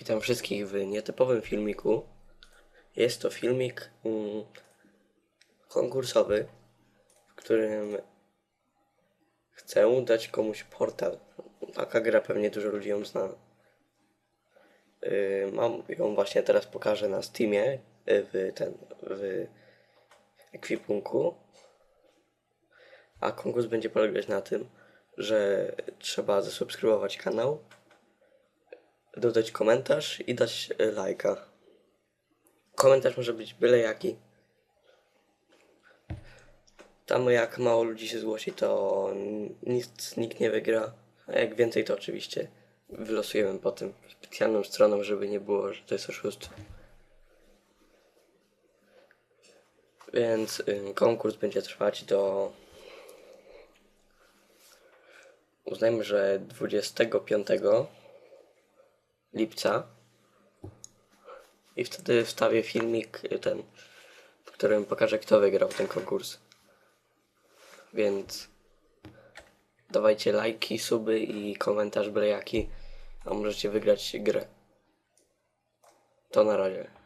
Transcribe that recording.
Witam wszystkich w nietypowym filmiku. Jest to filmik mm, konkursowy, w którym chcę dać komuś portal. Taka gra pewnie dużo ludzi ją zna. Yy, mam ją właśnie teraz pokażę na Steamie yy, w ten w ekwipunku. A konkurs będzie polegać na tym, że trzeba zasubskrybować kanał, dodać komentarz i dać e, lajka. Komentarz może być byle jaki. Tam jak mało ludzi się zgłosi, to nic, nikt nie wygra. A jak więcej, to oczywiście wylosujemy potem specjalną stroną, żeby nie było, że to jest oszustwo. Więc ym, konkurs będzie trwać do. Uznajmy, że 25 lipca. I wtedy wstawię filmik y, ten, w którym pokażę kto wygrał ten konkurs. Więc dawajcie lajki, suby i komentarz byle jaki, a możecie wygrać grę. To na razie.